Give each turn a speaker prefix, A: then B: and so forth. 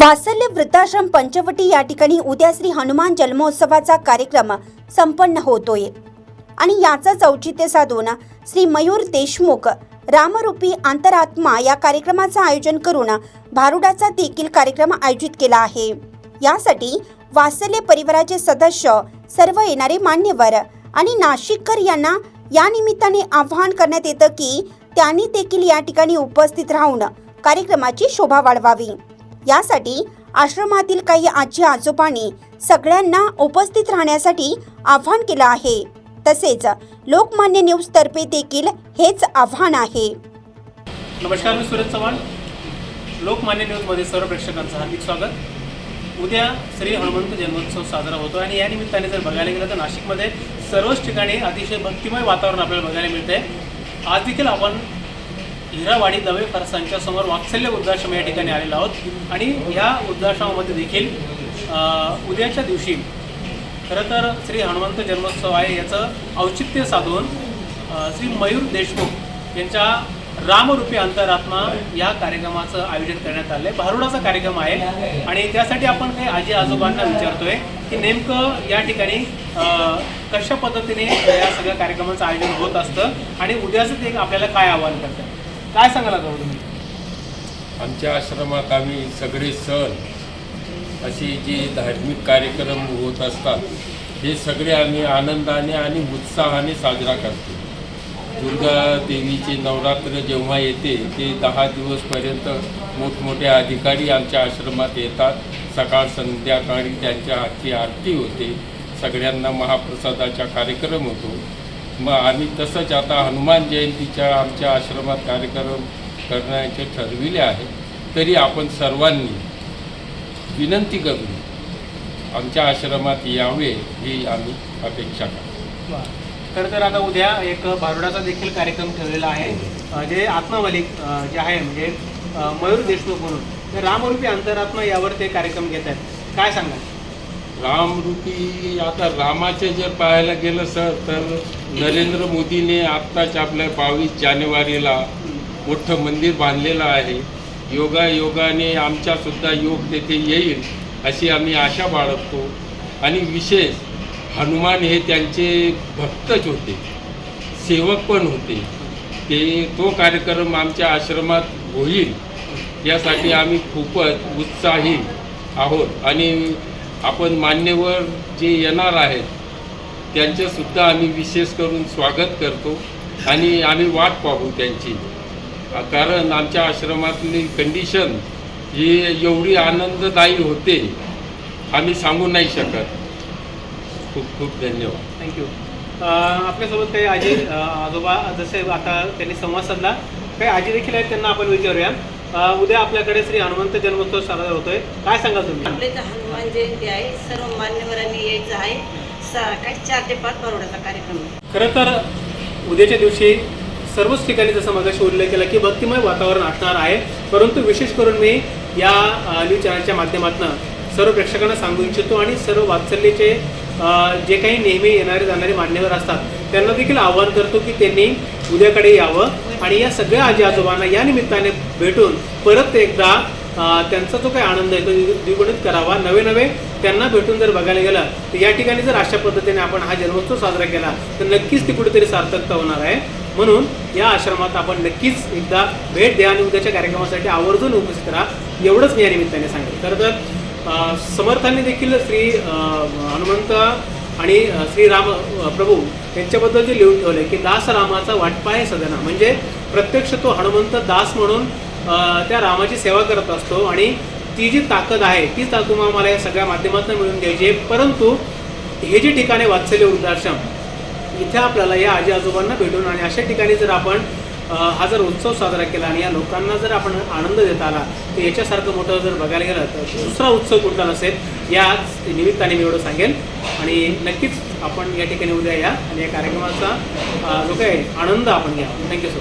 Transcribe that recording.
A: वात्सल्य वृद्धाश्रम पंचवटी या ठिकाणी उद्या श्री हनुमान जन्मोत्सवाचा कार्यक्रम संपन्न होतोय. आणि याचंच औचित्य साधून श्री मयूर देशमुख रामरूपी अंतरात्मा या कार्यक्रमाचं आयोजन करून भारुडाचा देखील कार्यक्रम आयोजित केला आहे. यासाठी वात्सल्य परिवाराचे सदस्य सर्व येणारे मान्यवर आणि नाशिककर यांना या निमित्ताने आवाहन करण्यात येतं की त्यांनी देखील या ठिकाणी उपस्थित राहून कार्यक्रमाची शोभा वाढवावी. यासाठी आश्रमातील काही आजी आजोबांनी सगळ्यांना उपस्थित राहण्यासाठी आव्हान केलं आहे. तसेच लोकमान्य न्यूज तर्फे देखील हेच आव्हान आहे.
B: नमस्कार मी सुरेश चव्हाण. लोकमान्य न्यूजमध्ये सर्व प्रेक्षकांचं हार्दिक स्वागत. उद्या श्री हनुमंत जन्मोत्सव साजरा होतो आणि या निमित्ताने जर बघायला गेलं तर नाशिकमध्ये सर्वच ठिकाणी अतिशय भक्तिमय वातावरण आपल्याला बघायला मिळते आज देखील आपण हिरावाडी दवे फरसांच्या समोर वात्सल्य वृद्धाश्रम या ठिकाणी आलेलो आहोत. आणि या वृद्धाश्रमामध्ये देखील उद्याच्या दिवशी खरं तर श्री हनुमंत जन्मोत्सव आहे. याचं औचित्य साधून श्री मयूर देशमुख यांच्या रामरूपी अंतरात्मा या कार्यक्रमाचं आयोजन करण्यात आलं आहे भारुडाचा कार्यक्रम आहे. आणि त्यासाठी आपण काही आजी आजोबांना विचारतोय की नेमकं या ठिकाणी कशा पद्धतीने या सगळ्या कार्यक्रमाचं आयोजन होत असतं? आणि उद्याचं ते आपल्याला काय आव्हान करतं काय सांगाल आता तुम्ही?
C: आमच्या आश्रमात आम्ही सगळे सण असे जे धार्मिक कार्यक्रम होत असतात हे सगळे आम्ही आनंदाने आणि उत्साहाने साजरा करतो. दुर्गा देवीचे नवरात्र जेव्हा येते ते दहा दिवसपर्यंत मोठमोठे अधिकारी आमच्या आश्रमात येतात. सकाळ संध्याकाळी त्यांच्या हातची आरती होते. सगळ्यांना महाप्रसादाचा कार्यक्रम होतो. मग आम्ही तसंच आता हनुमान जयंतीच्या आमच्या आश्रमात कार्यक्रम करण्याचे ठरविले आहे. तरी आपण सर्वांनी विनंती करून आमच्या आश्रमात यावे ही आम्ही अपेक्षा करतो.
B: खरं तर आता उद्या एक भारुडाचा देखील कार्यक्रम ठेवलेला आहे. जे आत्मावलिक जे आहे म्हणजे मयूर देशमुख म्हणून रामरूपी अंतरात्मा यावर ते कार्यक्रम घेत आहेत. काय सांगाल?
C: रामरूपी आता रामाचे जर पाहायला गेलं सर तर नरेंद्र मोदीने आत्ताच आपल्या बावीस जानेवारीला मोठं मंदिर बांधलेलं आहे. योगा योगाने आमच्यासुद्धा योग तेथे येईल अशी आम्ही आशा बाळगतो. आणि विशेष हनुमान हे त्यांचे भक्तच होते सेवक पण होते. ते तो कार्यक्रम आमच्या आश्रमात होईल यासाठी आम्ही खूपच उत्साही आहोत. आणि आपण मान्यवर जे येणार आहेत त्यांचंसुद्धा आम्ही विशेष करून स्वागत करतो आणि आम्ही वाट पाहू त्यांची. कारण आमच्या आश्रमातली कंडिशन ही एवढी आनंददायी होते आम्ही सांगू नाही शकत. खूप खूप धन्यवाद.
B: थँक्यू आपल्यासोबत काही आजी अ, आजोबा जसे आता त्यांनी संवाद साधला काही आजी देखील आहेत त्यांना आपण विचारूया. अ, उद्या आपल्याकडे श्री हनुमंत जन्मोत्सव साजरा होतोय. काय सांगाल तुम्ही?
D: आपले हनुमान जयंती आहे. सर्व मान्यवरांनी यायचं आहे. सकाळी चार ते पाच बरोडाचा कार्यक्रम आहे.
B: खरं तर उद्याच्या दिवशी सर्वच ठिकाणी जसं मगाशी उल्लेख केला की भक्तिमय वातावरण असणार आहे. परंतु विशेष करून मी या न्यूज चॅनलच्या माध्यमातून सर्व प्रेक्षकांना सांगू इच्छितो आणि सर्व वात्सल्यचे जे काही नेहमी येणारे जाणारे मान्यवर असतात त्यांना देखील आवाहन करतो की त्यांनी उद्याकडे यावं. आणि या सगळ्या आजी आजोबांना या निमित्ताने भेटून परत एकदा त्यांचा जो काही आनंद आहे तो द्विगुणित करावा. नवे नवे त्यांना भेटून जर बघायला गेलं तर या ठिकाणी जर अशा पद्धतीने आपण हा जन्मोत्सव साजरा केला तर नक्कीच ती कुठेतरी सार्थकता होणार आहे. म्हणून या आश्रमात आपण नक्कीच एकदा भेट द्या आणि उद्याच्या कार्यक्रमासाठी आवर्जून उपस्थित राहा. एवढंच मी या निमित्ताने सांगेल खरं तर समर्थांनी देखील श्री हनुमंत आणि श्री श्रीराम प्रभू यांच्याबद्दल जे लिहून ठेवलं आहे की दास रामाचा वाटपाय सदना. म्हणजे प्रत्यक्ष तो हनुमंत दास म्हणून त्या रामाची सेवा करत असतो आणि ती जी ताकद आहे तीच ताकद आम्हाला या सगळ्या माध्यमातून मिळून घ्यायची आहे. परंतु हे जे ठिकाणे वात्सल्य वृद्धाश्रम इथे आपल्याला या आजी आजोबांना भेटून आणि अशा ठिकाणी जर आपण हा जर उत्सव साजरा केला आणि या लोकांना जर आपण आनंद देता आला तर याच्यासारखं मोठं जर बघायला गेलं तर दुसरा उत्सव कुठला नसेल याच निमित्ताने मी एवढं सांगेन. आणि नक्कीच आपण या ठिकाणी उद्या या आणि या कार्यक्रमाचा जो काही आनंद आपण घ्या. Thank you so